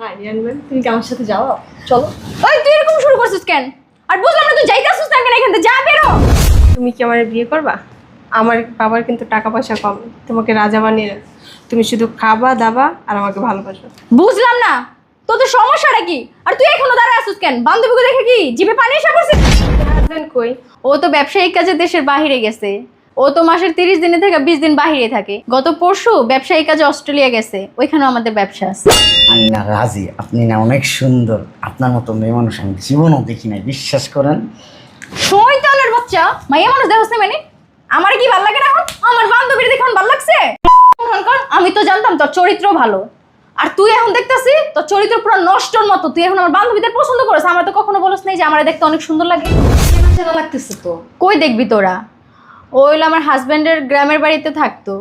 হ্যাঁ রিয়ান ম্যাম তুমি কি আমার সাথে যাও? চলো। ওই তুই এরকম শুরু করছিস কেন? আর বুঝলাম না তুই যাইতাছিস না কেন এখান থেকে যা বেরো। তুমি কি আমার বিয়ে করবা? আমার বাবার কিন্তু টাকা পয়সা কম তোমাকে রাজা বানিয়ে রাখ- তুমি শুধু খাবা দাবা আর আমাকে ভালোবাসো। বুঝলাম না। তোদের সমস্যাটা কি? আর তুই এখনও দাঁড়ায় আসিস কেন? বান্ধবীকে দেখে কি? জিভে পানি এসে পড়ছিস হাজবেন্ড কই? ও তো ব্যবসায়িক কাজে দেশের বাহিরে গেছে। ও তো মাসের তিরিশ দিনে থেকে বিশ দিন বাহিরে থাকে। গত পরশু ব্যবসায়ী কাজে অস্ট্রেলিয়া গেছে ওইখানেও আমাদের ব্যবসা আছে। আমি না রাজি আপনি না অনেক সুন্দর আপনার মতো মেয়ে মানুষ আমি জীবনও দেখি নাই বিশ্বাস করেন। শয়তানের বাচ্চা মাইয়া মানুষ দেখছ মানে আমার কি ভালো লাগে না এখন? আমার বান্ধবীর দেখে এখন ভালো লাগছে? আমি তো জানতাম তোর চরিত্র ভালো। আর তুই এখন দেখতেছি তোর চরিত্র পুরো নষ্টর মতো। তুই এখন আমার বান্ধবীদের পছন্দ করিস। আমার তো কখনো বলিস নাই যে আমার দেখতে অনেক সুন্দর লাগে। লাগতেছে তো? কই দেখবি তোরা? ও হলো আমার হাজব্যান্ডের গ্রামের বাড়িতে থাকতো।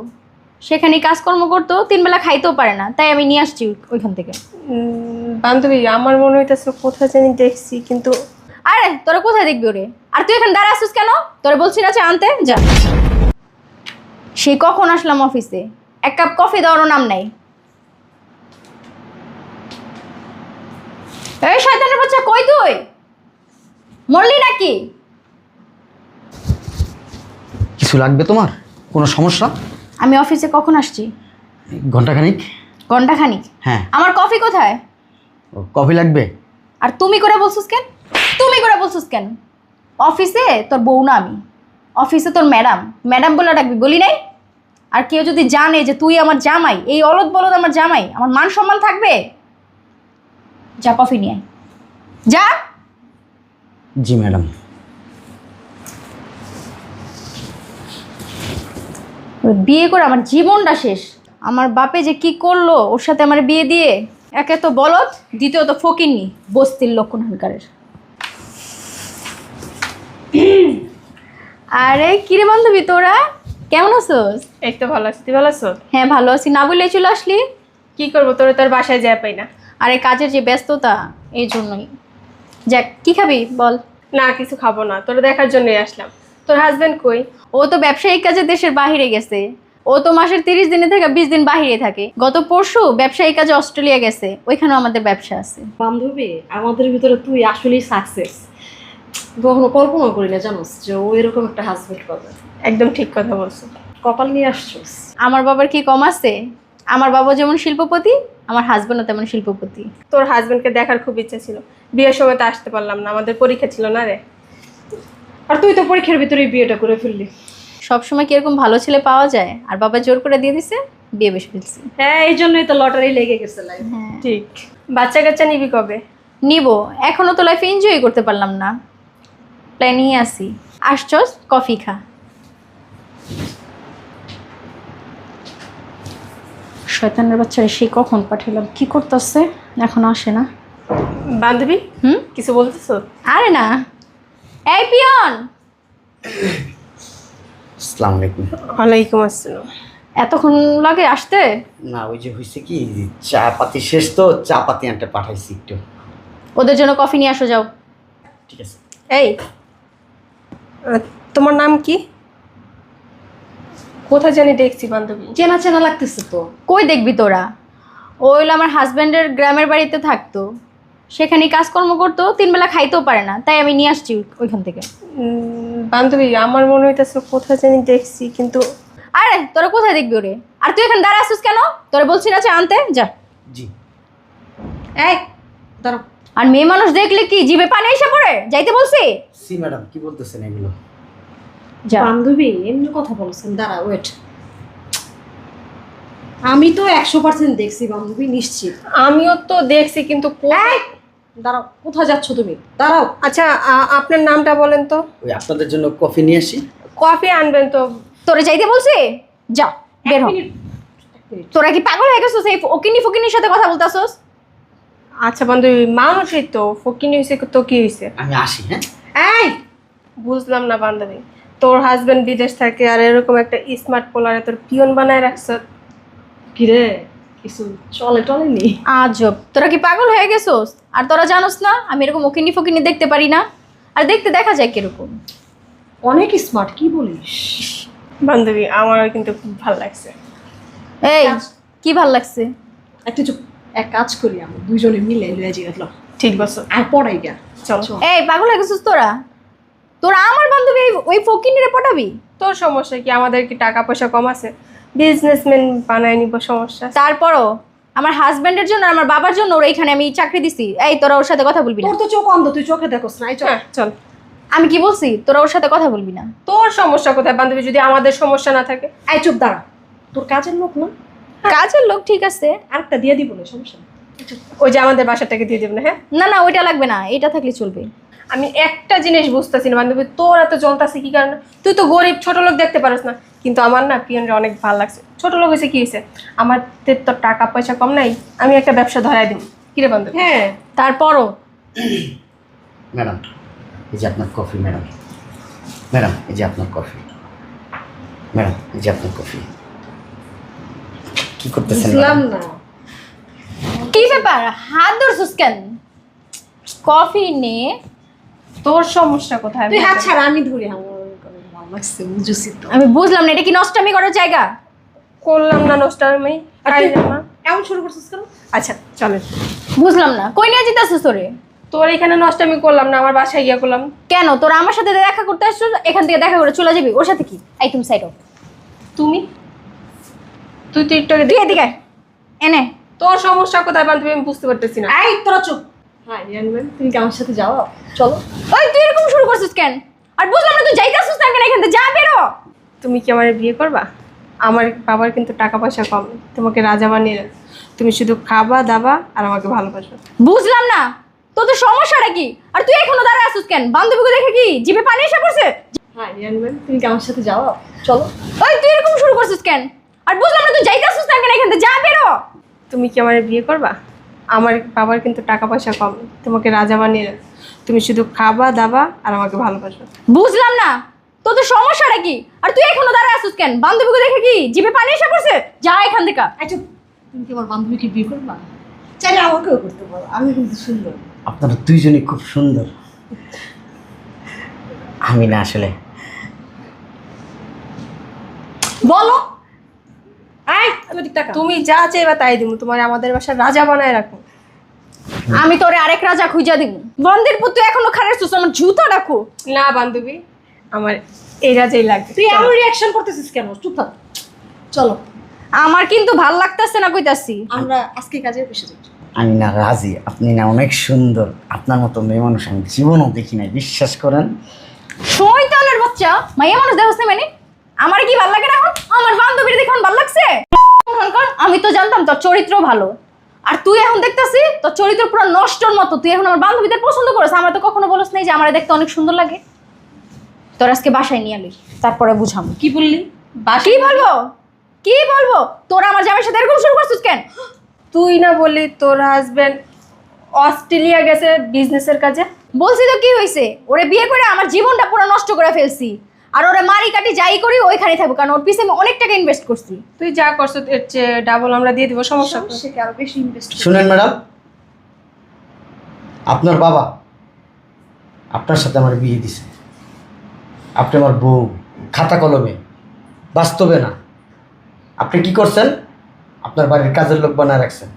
সেখানে কাজকর্ম করতো তিন বেলা খাইতেও পারে না তাই আমি নিয়ে আসছি ওইখান থেকে। বান্ধবী আমার মনে হইতেছে কোথায় জানি দেখছি কিন্তু আরে তোরা কোথায় দেখবি ওরে? আর তুই এখানে দাঁড়া আসছিস কেন? তোরা বলছি না যে আনতে? যা। সে কখন আসলাম অফিসে এক কাপ কফি দেওয়ারও নাম নাই। এই শয়তানের বাচ্চা কই তুই? মরলি নাকি? কিছু লাগবে তোমার? কোনো সমস্যা? আমি অফিসে কখন আসছি? ঘন্টাখানিক ঘন্টাখানিক হ্যাঁ। আমার কফি কোথায়? ও, কফি লাগবে? আর তুমি করে বলছিস কেন? তুমি করে বলছিস কেন? অফিসে তোর বউ না আমি। অফিসে তোর ম্যাডাম। ম্যাডাম বলে ডাকবি বলি নাই? আর কেউ যদি জানে যে তুই আমার জামাই এই অলদ বলদ আমার জামাই আমার মান সম্মান থাকবে? যা কফি নিয়ে আয়। যা। জি ম্যাডাম। বিয়ে করে আমার জীবনটা শেষ। আমার বাপে যে কি করল ওর সাথে আমার বিয়ে দিয়ে একে তো বলদ দ্বিতীয়ত ফকিরনি বস্তির লক্ষণ হানকারের। আরে কিরে বান্ধবী তোরা? কেমন আছোস? এই তো ভালো আছি। তুই ভালো আছো হ্যাঁ ভালো আছি। না বলে চলে আসলি? কি করব তোর তোর বাসায় যায় পাই না। আরে কাজের যে ব্যস্ততা এই জন্যই। যাক কি খাবি বল? না কিছু খাব না। তোর দেখার জন্যই আসলাম। তোর হাজবেন্ড কই? ও তো ব্যবসায়িক কাজে দেশের বাহিরে গেছে। ও তো মাসের তিরিশ দিনে থেকে বিশ দিন বাহিরে থাকে। গত পরশু ব্যবসায়িক কাজে অস্ট্রেলিয়া গেছে। ওইখানেও আমাদের ব্যবসা আছে। বান্ধবী আমাদের ভিতরে তুই আসলেই সাকসেস কখনো কল্পনা করি না জানোস যে ও এরকম একটা হাজবেন্ড পাবে। একদম ঠিক কথা বলছো। কপাল নিয়ে আসছোস। আমার বাবার কি কম আছে? আমার বাবা যেমন শিল্পপতি আমার হাজবেন্ডও তেমন শিল্পপতি। তোর হাজবেন্ডকে দেখার খুব ইচ্ছা ছিল। বিয়ের সময় তো আসতে পারলাম না আমাদের পরীক্ষা ছিল না রে। আর তুই তো পরীক্ষার ভিতরে বিয়েটা করে ফেললি। সবসময় কীরকম ভালো ছেলে পাওয়া যায়? আর বাবা জোর করে দিয়ে দিছে বিয়ে বেশ ফেলছি। হ্যাঁ এই জন্যই তো লটারি লেগে গেছে লাইফ হ্যাঁ। ঠিক। বাচ্চা কাচ্চা নিবি কবে? নিব। এখনও তো লাইফে এনজয় করতে পারলাম না। প্ল্যানিংয়ে আসি আসছস কফি খা। শয়তানের বাচ্চারা সে কখন পাঠালাম কি করতেছে? এখন আসে না। বান্ধবী? হুম? কিছু বলতেছো? আরে না। এই পিয়ন! আসসালামু আলাইকুম। ওয়ালাইকুম আসসালাম। এতক্ষণ লাগে আসতে? না ওই যে হয়েছে কি চা পাতি শেষ তো চা পাতি আনতে পাঠাইছি একটু। ওদের জন্য কফি নিয়ে আসো যাও। ঠিক আছে। এই। তোমার নাম কি? কোথায় জানি দেখছি বান্ধবী। চেনা চেনা লাগতেছে তো। কই দেখবি তোরা? ও হইল আমার হাজব্যান্ডের গ্রামের বাড়িতে থাকতো। সেখানে কাজকর্ম করতো তিন বেলা খাইতেও পারে না তাই আমি নিয়ে আসছি ওইখান থেকে। বান্ধবী আমার মনে হইতেছে কোথায় জানি দেখছি কিন্তু আরে তোরা কোথায় দেখবি ওরে? আর তুই এখানে দাঁড়া আসছিস কেন? তোরা বলছি না যে আনতে যা। জি। এই দাঁড়াও। আর মেয়ে মানুষ দেখলে কি জিভে পানি এসে পড়ে? যাইতে বলছি? সি ম্যাডাম কি বলতেছেন এগুলো? যা। বান্ধবী এমনি কথা বলছেন দাঁড়া ওয়েট আমি তো একশো পার্সেন্ট দেখছি বান্ধবী নিশ্চিত। আমিও তো দেখছি কিন্তু দাঁড়াও কোথায় যাচ্ছ তুমি? দাঁড়াও। আচ্ছা আ- আপনার নামটা বলেন তো। ওই আপনাদের জন্য কফি নিয়ে আসি। কফি আনবেন তো। তোরে যাইতে বলছি? যা বের হ। এক মিনিট, এক মিনিট। তোরা কি পাগল হয়ে গেছিস? এই ওকিনি ফকিনির সাথে কথা বলতাছস? আচ্ছা বান্ধবী মানুষই তো। ফকিনি হয়েছে তো কি হয়েছে আমি আসি হ্যাঁ? এই বুঝলাম না বান্ধবী। তোর হাজবেন্ড বিদেশ থাকে আর এরকম একটা স্মার্ট পোলারে তোর পিয়ন বানায় রাখছ। কিরে? কিছু চলে টলে নি আজব। তোরা কি পাগল হয়ে গেছোস? আর তোরা জানোস না আমি এরকম ওকিনি ফকিনি দেখতে পারি না। আর দেখতে দেখা যায় কীরকম? অনেক স্মার্ট কি বলিস? বান্ধবী আমারও কিন্তু খুব ভালো লাগছে। এই কি ভালো লাগছে? একটু চুপ এক কাজ করি আমরা দুজনে মিলে লয়ে ঠিক বলছো। আর পড়াই গা চলো। এই পাগল হয়ে গেছিস তোরা? তোরা আমার বান্ধবী ওই ফকিনিরে পটাবি? তোর সমস্যা কি? আমাদের কি টাকা পয়সা কম আছে? বিজনেসম্যান বানায় নিব সমস্যা তারপরও আমার হাজবেন্ডের জন্য আমার বাবার জন্য ওর এইখানে আমি চাকরি দিছি। এই তোরা ওর সাথে কথা বলবি না। তোর তো চোখ অন্ধ তুই চোখে দেখোস না এই হ্যাঁ চল। আমি কি বলছি? তোরা ওর সাথে কথা বলবি না। তোর সমস্যা কোথায় বান্ধবী? যদি আমাদের সমস্যা না থাকে। এই চুপ দাঁড়া। তোর কাজের লোক না? কাজের লোক ঠিক আছে। আরেকটা দিয়ে দিব না সমস্যা ওই যে আমাদের বাসাটাকে দিয়ে দেবে না হ্যাঁ? না না ওইটা লাগবে না এটা থাকলে চলবে। আমি একটা জিনিস বুঝতেছি না বান্ধবী তোর এত চলতেছে কি কারণে? তুই তো গরিব ছোট লোক দেখতে পারিস না। কিন্তু আমার না পিয়নরা অনেক ভালো লাগছে। ছোট লোক হয়েছে কি হয়েছে আমার তো টাকা পয়সা কম নাই আমি একটা ব্যবসা ধরাই দিই কিরে বান্ধবী? হ্যাঁ। তারপরও? ম্যাডাম এই যে আপনার কফি ম্যাডাম। ম্যাডাম এই যে আপনার কফি। ম্যাডাম এই যে আপনার কফি। কি করতেছেন বুঝলাম না। কি ব্যাপার? হাত ধরছিস কেন? কফি নে তোর সমস্যা কোথায়? তুই হাত ছাড়া আমি ধরি আমার ভালো লাগছে বুঝেছি তো। আমি বুঝলাম না এটা কি নষ্টামি করার জায়গা? করলাম না নষ্ট আমি আর খাই এমন শুরু করছিস কেন? আচ্ছা চলেন। বুঝলাম না কই নিয়ে যেতেছিস তোরে? তোর এখানে নষ্ট আমি করলাম না আমার বাসায় গিয়া করলাম। কেন? তোরা আমার সাথে দেখা করতে আসছো এখান থেকে দেখা করে চলে যাবি? ওর সাথে কি? এই তুমি সাইড তুমি? তুই তো একটু তুই এদিকে। এনে। তোর সমস্যা কোথায় বান্ধবী আমি বুঝতে পারতেছি না। এই তোরা চুপ। হ্যাঁ ম্যাম তুমি কি আমার সাথে যাও? চলো। ওই তুই এরকম শুরু করছিস কেন? আর বুঝলাম না তুই যাইতাছিস না কেন এখান থেকে? যা বেরো! তুমি কি আমার বিয়ে করবা? আমার বাবার কিন্তু টাকা পয়সা কম তোমাকে রাজা বানিয়ে রাখ- তুমি শুধু খাবা দাবা আর আমাকে ভালোবাসবে বুঝলাম না। তোদের সমস্যাটা কি? আর তুই এখনও দাঁড়ায় আসিস কেন? বান্ধবীকে দেখে কি? জিভে পানি এসে পড়ছে? হ্যাঁ ম্যাম তুমি কি আমার সাথে যাও? চলো। ওই তুই এরকম শুরু করছিস কেন? আর বুঝলাম না তুই যাইতাছিস না কেন এখান থেকে? যা বেরো! তুমি কি আমার বিয়ে করবা? আমার বাবার কিন্তু টাকা পয়সা কম। তোমাকে রাজা বানিয়ে রাখ- তুমি শুধু খাবা দাবা আর আমাকে ভালোবাসো। বুঝলাম না। তোদের সমস্যাটা কি? আর তুই এখনও দাঁড়ায় আসিস কেন? বান্ধবীকে দেখে কি জিভে পানি এসে পড়ছে? যা এখান থেকে। চুপ। তুমি কি আমার বান্ধবীকে বিয়ে করবা? চাইলে আমাকেও করতে পারো আমি কিন্তু সুন্দর। আপনারা দুইজনই খুব সুন্দর। আমি না আসলে। বলো। তুমি যা চাইবা তাই দিব তোমার আমাদের বাসার রাজা বানায় রাখো। আমি তোরে আরেক রাজা খুঁজা দিব বন্দের পুত্র এখনও খারাপ সুস আমার জুতা রাখো। না বান্ধবী। আমার এই রাজাই লাগবে। তুই এমন রিয়াকশন করতেছিস কেন? চুপ থাক। চলো। আমার কিন্তু ভালো লাগতেছে না কইতাছি। আমরা আজকে কাজে বসে যাচ্ছি। আমি না রাজি আপনি না অনেক সুন্দর। আপনার মতো মেয়ে মানুষ আমি জীবনও দেখি নাই বিশ্বাস করেন। শয়তানের বাচ্চা মাইয়া মানুষ দেখছ না মানে? আমার কি ভালো লাগে না এখন? আমার বান্ধবীর দেখে এখন ভালো লাগছে? আমি তো জানতাম তোর চরিত্র ভালো। আর তুই এখন দেখতাছি তোর চরিত্র পুরো নষ্টর মতো। তুই এখন আমার বান্ধবীদের পছন্দ করিস? আমার তো কখনো বলস নাই যে আমার দেখতে অনেক সুন্দর লাগে। তোর আজকে বাসায় নিয়ে আলি তারপরে বুঝাম কি বললি? কি বলব? কি বলব? তোর আমার জামাইয়ের সাথে এরকম শুরু করছিস কেন? তুই না বললি তোর হাজবেন্ড অস্ট্রেলিয়া গেছে বিজনেসের কাজে? বলছি তো কি হয়েছে ওরে বিয়ে করে আমার জীবনটা পুরো নষ্ট করে ফেলছি। আর ওরা মারি কাটি যাই করি ওইখানে থাকব কারণ ওর পিছনে আমি অনেক টাকা ইনভেস্ট করছি। তুই যা করছ এর চেয়ে ডাবল আমরা দিয়ে দিব সমস্যা কি? সে আরও বেশি ইনভেস্ট শুনেন ম্যাডাম আপনার বাবা আপনার সাথে আমার বিয়ে দিছে। আপনি আমার বউ খাতা কলমে বাস্তবে না। আপনি কি করছেন? আপনার বাড়ির কাজের লোক বানায় রাখছেন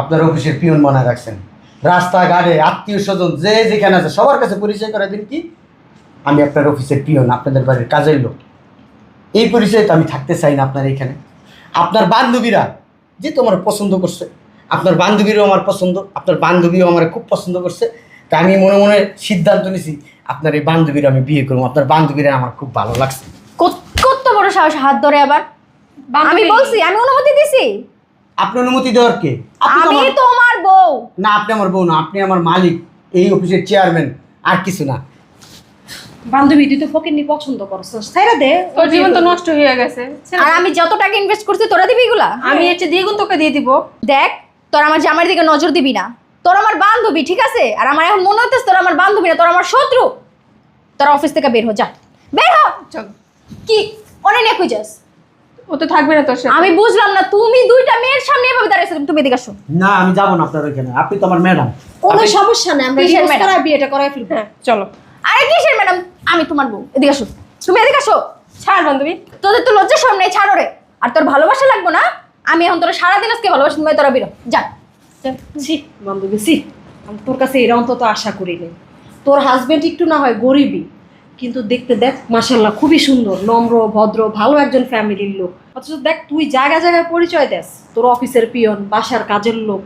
আপনার অফিসের পিয়ন বানায় রাখছেন। রাস্তাঘাটে আত্মীয় স্বজন যে যেখানে আছে সবার কাছে পরিচয় করে দিন কি? আমি আপনার অফিসের পিয়ন আপনাদের বাড়ির কাজের লোক। এই পরিচয়ে তো আমি থাকতে চাই না আপনার এখানে। আপনার বান্ধবীরা যে তোমার পছন্দ করছে আপনার বান্ধবীরও আমার পছন্দ আপনার বান্ধবীও আমার খুব পছন্দ করছে। তা আমি মনে মনে সিদ্ধান্ত নিছি আপনার এই বান্ধবীরা আমি বিয়ে করব আপনার বান্ধবীরা আমার খুব ভালো লাগছে। কত কত বড় সাহস হাত ধরে আবার? আমি বলছি আমি অনুমতি দিছি। আপনি অনুমতি দেওয়ার কে? আমি আমার- তোমার বউ। না আপনি আমার বউ না আপনি আমার মালিক এই অফিসের চেয়ারম্যান আর কিছু না। বান্ধবী তুই তো ফকির নি পছন্দ করছিস তাই না দে তোর জীবন তো নষ্ট হয়ে গেছে। আর আমি যত টাকা ইনভেস্ট করছি তোরা দিবি এগুলা? আমি এর দ্বিগুণ তোকে দিয়ে দিব। দেখ তোর আমার জামাইয়ের দিকে নজর দিবি না। তোর আমার বান্ধবী ঠিক আছে? আর আমার এখন মনে হচ্ছে তোর আমার বান্ধবী না তোর আমার শত্রু। তোর অফিস থেকে বের হ যা। বের হ! চল। কি? অনেক নিয়ে খুঁজাস ও তো থাকবে না তোর সাথে। আমি বুঝলাম না তুমি দুইটা মেয়ের সামনে এভাবে দাঁড়িয়েছো তুমি এদিকে আসো। না আমি যাব না আপনার ওইখানে। আপনি তো আমার ম্যাডাম কোনো সমস্যা নেই আমরা বিয়েটা করাই ফেলব। হ্যাঁ চলো। আরে কিসের ম্যাডাম আমি তোমার বউ। এদিকে আসো। তুমি এদিকে আসো। ছাড় বান্ধবী। তোদের তো লজ্জা সব নেই, ছাড়ো রে আর তোর ভালোবাসা লাগবো না? আমি এখন তোরা সারাদিন আজকে ভালোবাসি, তুমি তোরা বেরো। যা। বান্ধবী, ছি। আমি তোর কাছে এরা অন্তত আশা করি নাই। তোর হাজবেন্ড একটু না হয় গরিবই। কিন্তু দেখতে দেখ মাসাল্লাহ খুবই সুন্দর। নম্র, ভদ্র, ভালো একজন ফ্যামিলির লোক। অথচ দেখ, তুই জায়গা জায়গায় পরিচয় দেস। তোর অফিসের পিয়ন, বাসার কাজের লোক।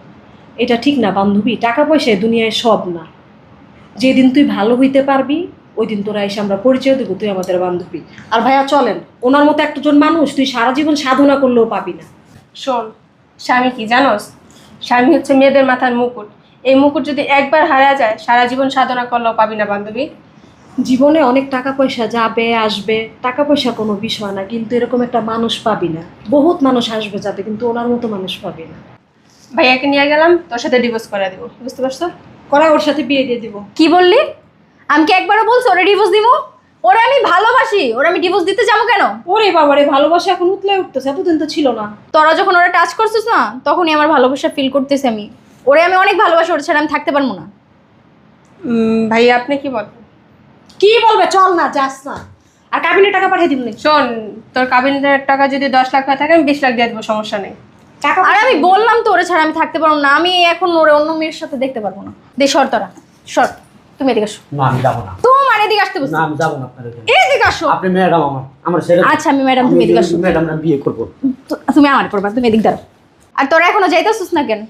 এটা ঠিক না বান্ধবী, টাকা পয়সায় দুনিয়ায় সব না। যেদিন তুই ভালো হইতে পারবি ওই দিন তোরা এসে আমরা পরিচয় দেবো তুই আমাদের বান্ধবী। আর ভাইয়া চলেন। ওনার মতো একজন মানুষ তুই সারা জীবন সাধনা করলেও পাবি না। শোন স্বামী কি জানোস? স্বামী হচ্ছে মেয়েদের মাথার মুকুট। এই মুকুট যদি একবার হারা যায় সারা জীবন সাধনা করলেও পাবি না বান্ধবী। জীবনে অনেক টাকা পয়সা যাবে আসবে টাকা পয়সা কোনো বিষয় না কিন্তু এরকম একটা মানুষ পাবি না। বহুত মানুষ আসবে যাবে কিন্তু ওনার মতো মানুষ পাবি না। ভাইয়াকে নিয়ে গেলাম তোর সাথে ডিভোর্স করে দেবো বুঝতে পারছ? করা ওর সাথে বিয়ে দিয়ে দিব। কি বললি? আমি কি একবারও বলছো ওরে ডিভোর্স দিব? ওরে আমি ভালোবাসি ওরে আমি ডিভোর্স দিতে যাব কেন? ওরে বাবারে ভালোবাসা এখন উতলে উঠতেছে এতদিন তো ছিল না। তোরা যখন ওরা টাচ করছিস না তখনই আমার ভালোবাসা ফিল করতেছি আমি। ওরে আমি অনেক ভালোবাসি ওর ছাড়া আমি থাকতে পারব না। ভাইয়া আপনি কি বল কি বলবে? চল না যাস না। আর কাবিনে টাকা পাঠিয়ে দিব শোন তোর কাবিনের টাকা যদি দশ লাখ হয়ে থাকে আমি বিশ লাখ দিয়ে দেবো সমস্যা নেই। টাকা আর আমি বললাম তো ওরে ছাড়া আমি থাকতে পারব না। আমি এখন ওরে অন্য মেয়ের সাথে দেখতে পারব না। দে সর তোরা সর। তুমি এদিকে আসো। না আমি যাব না। তোমার এদিকে আসতে বলছি। না আমি যাব না আপনার এখানে। এদিকে আসো। আপনি ম্যাডাম আমার আমার ছেলে আচ্ছা আমি ম্যাডাম তুমি এদিকে আসো। ম্যাডাম না বিয়ে করব। তুমি আমার করবা তুমি এদিক দাঁড়াও। আর তোরা এখনও যাইতেছিস না কেন?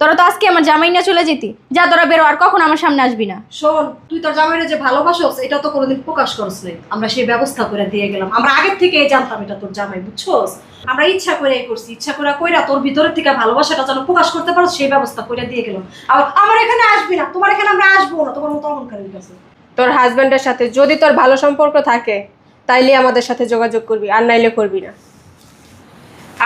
তোরা তো আজকে আমার জামাই না চলে যেতি। যা তোরা বেরো আর কখন আমার সামনে আসবি না? শোন তুই তোর জামাইরে যে ভালোবাসোস এটা তো কোনোদিন প্রকাশ করস নাই। আমরা সেই ব্যবস্থা করে দিয়ে গেলাম। আমরা আগের থেকে জানতাম এটা তোর জামাই বুঝছোস? আমরা ইচ্ছা করে করছি ইচ্ছা করে কইরা তোর ভিতরের থেকে ভালোবাসাটা যেন প্রকাশ করতে পারো সেই ব্যবস্থা করে দিয়ে গেলাম আর আমার এখানে আসবি না তোমার এখানে আমরা আসব না তোমার মতো অহংকারের কাছে। তোর হাজব্যান্ডের সাথে যদি তোর ভালো সম্পর্ক থাকে তাইলে আমাদের সাথে যোগাযোগ করবি আর নাইলে করবি না।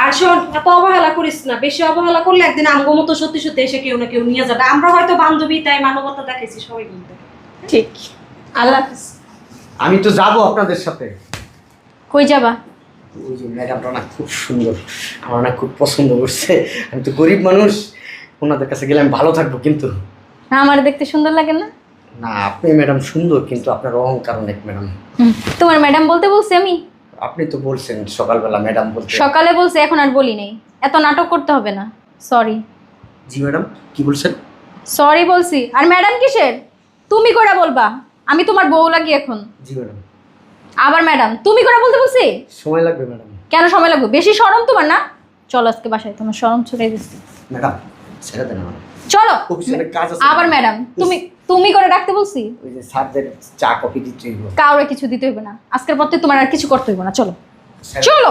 আর শোন এত অবহেলা করিস না বেশি অবহেলা করলে একদিন আমগো মতো সত্যি সত্যি এসে কেউ না কেউ নিয়ে যাবে। আমরা হয়তো বান্ধবী তাই মানবতা দেখাইছি সবাই বলতে। ঠিক। আল্লাহ হাফিজ। আমি তো যাব আপনাদের সাথে। কই যাবা? ওই যে ম্যাডামটা না খুব সুন্দর। আমার না খুব পছন্দ করছে। আমি তো গরিব মানুষ। ওনাদের কাছে গেলে আমি ভালো থাকব কিন্তু। না আমার দেখতে সুন্দর লাগে না। না আপনি ম্যাডাম সুন্দর কিন্তু আপনার অহংকার অনেক ম্যাডাম তোমার ম্যাডাম বলতে বলছি আমি? আপনি তো বলছেন সকালবেলা ম্যাডাম বলতে। সকালে বলছি এখন আর বলি নেই। এত নাটক করতে হবে না। সরি জি ম্যাডাম কি বলছেন? সরি বলছি। আর ম্যাডাম কিসের? তুমি করে বলবা। আমি তোমার বউ লাগি এখন। জি ম্যাডাম আবার ম্যাডাম তুমি করে বলতে বলছি? সময় লাগবে ম্যাডাম। কেন সময় লাগবে? বেশি শরম তোমার না? চলো আজকে বাসায় তোমার শরম ছুটে দিচ্ছি ম্যাডাম ছেড়ে দেন আমার চলো। আবার ম্যাডাম তুমি তুমি করে ডাকতে বলছি? ওই যে স্যারদের চা কফি দিতে কাউরে কিছু দিতে হইবে না। আজকের পর থেকে তোমার আর কিছু করতে হইবে না। চলো। চলো।